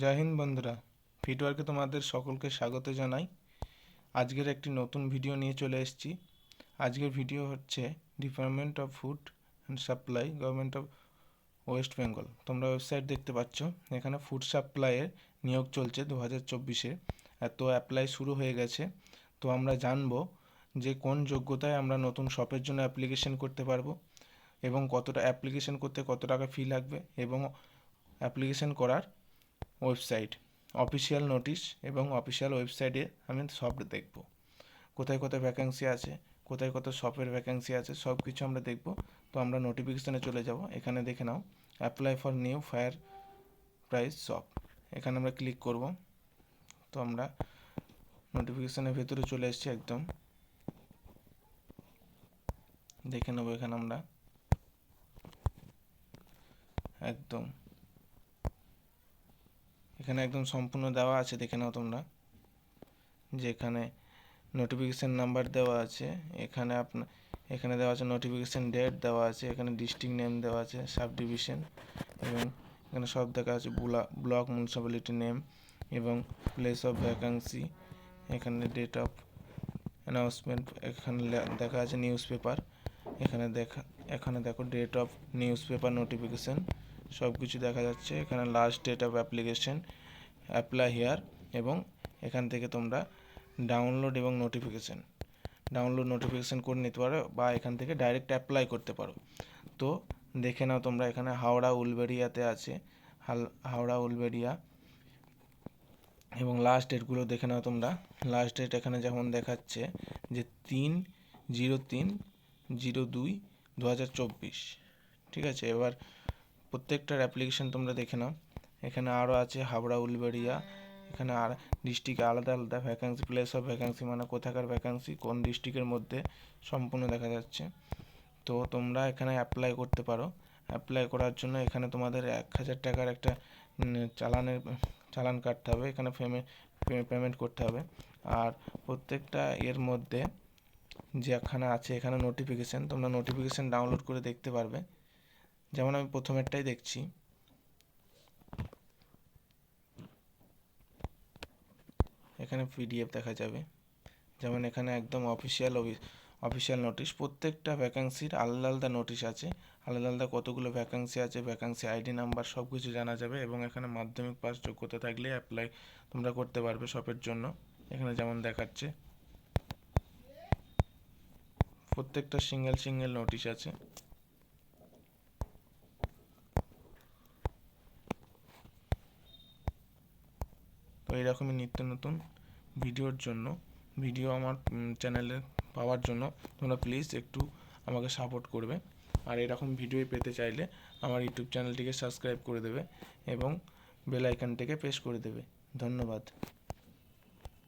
জয় হিন্দ বন্ধুরা ফিটওয়ার্কে তোমাদের সকলকে স্বাগত জানাই। আজকের একটি নতুন ভিডিও নিয়ে চলে এসেছি। আজকের ভিডিও হচ্ছে department of food and supply government of West Bengal তোমরা ওয়েবসাইট দেখতে পাচ্ছ, এখানে ফুড সাপ্লাইয়ের নিয়োগ চলছে দু হাজার চব্বিশে তো অ্যাপ্লাই শুরু হয়ে গেছে। তো আমরা জানব যে কোন যোগ্যতায় আমরা নতুন শপের জন্য অ্যাপ্লিকেশন করতে পারব এবং কতটা অ্যাপ্লিকেশন করতে কত টাকা ফি লাগবে এবং অ্যাপ্লিকেশন করার ওয়েবসাইট অফিসিয়াল নোটিশ এবং অফিসিয়াল ওয়েবসাইটে আমি সব দেখব। কোথায় কোথায় ভ্যাকেন্সি আছে, কোথায় কত শপের ভ্যাকেন্সি আছে সব কিছু আমরা দেখব। তো আমরা নোটিফিকেশানে চলে যাব। এখানে দেখে নাও apply for new fair price shop এখানে আমরা ক্লিক করব। তো আমরা নোটিফিকেশানের ভেতরে চলে এসেছি একদম। দেখে নেব এখানে আমরা। একদম। এখানে একদম সম্পূর্ণ দেওয়া আছে, দেখে নাও তোমরা। যে এখানে নোটিফিকেশান নাম্বার দেওয়া আছে, এখানে আপনার এখানে দেওয়া আছে নোটিফিকেশান ডেট দেওয়া আছে, এখানে ডিস্ট্রিক্ট নেম দেওয়া আছে সাব ডিভিশন এবং এখানে সব দেখা আছে ব্লক মিউনিসিপ্যালিটি নেম এবং প্লেস অফ ভ্যাকান্সি এখানে ডেট অফ অ্যানাউন্সমেন্ট এখানে দেখা আছে নিউজ পেপার এখানে দেখা, এখানে দেখো date of newspaper notification সব কিছু দেখা যাচ্ছে। এখানে last date of application apply here এবং এখান থেকে তোমরা ডাউনলোড এবং নোটিফিকেশান ডাউনলোড নোটিফিকেশান করে নিতে পারো বা এখান থেকে ডাইরেক্ট অ্যাপ্লাই করতে পারো। তো দেখে নাও তোমরা এখানে হাওড়া উলবেড়িয়াতে আছে। হাওড়া উলবেড়িয়া এবং লাস্ট ডেটগুলো দেখে নাও তোমরা। লাস্ট ডেট এখানে যেমন দেখাচ্ছে যে তিন জিরো তিন জিরো দুই দু হাজার চব্বিশ। ঠিক আছে? এবার প্রত্যেকটার অ্যাপ্লিকেশান তোমরা দেখে নাও। এখানে আরও আছে হাওড়া, উলবেড়িয়া, এখানে আর ডিস্ট্রিক্টে আলাদা আলাদা ভ্যাকান্সি প্লেস অফ ভ্যাকান্সি মানে কোথাকার ভ্যাকান্সি কোন ডিস্ট্রিক্টের মধ্যে সম্পূর্ণ দেখা যাচ্ছে। তো তোমরা এখানে অ্যাপ্লাই করতে পারো। অ্যাপ্লাই করার জন্য এখানে তোমাদের এক হাজার টাকার একটা চালানের, চালান কাটতে হবে। এখানে পেমেন্ট করতে হবে। আর প্রত্যেকটা এর মধ্যে যে এখানে আছে এখানে নোটিফিকেশান তোমরা নোটিফিকেশান ডাউনলোড করে দেখতে পারবে। যেমন আমি প্রথমেরটাই দেখছি। এখানে পিডিএফ দেখা যাবে। যেমন এখানে একদম অফিসিয়াল অফিসিয়াল নোটিশ প্রত্যেকটা ভ্যাকান্সির আলাদা আলাদা নোটিশ আছে। আলাদা আলাদা কতগুলো ভ্যাকান্সি আছে ভ্যাকান্সি আইডি নাম্বার সব কিছু জানা যাবে এবং এখানে মাধ্যমিক পাস যোগ্যতা থাকলে অ্যাপ্লাই তোমরা করতে পারবে সবের জন্য। এখানে যেমন দেখাচ্ছে। প্রত্যেকটা সিঙ্গেল সিঙ্গেল নোটিশ আছে। তো এরকমই নিত্য নতুন ভিডিওর জন্য, ভিডিও আমার চ্যানেলে পাওয়ার জন্য তোমরা প্লিজ একটু আমাকে সাপোর্ট করবে। আর এরকম ভিডিও পেতে চাইলে আমার ইউটিউব চ্যানেলটিকে সাবস্ক্রাইব করে দেবে এবং বেল আইকনটিকে প্রেস করে দেবে। ধন্যবাদ।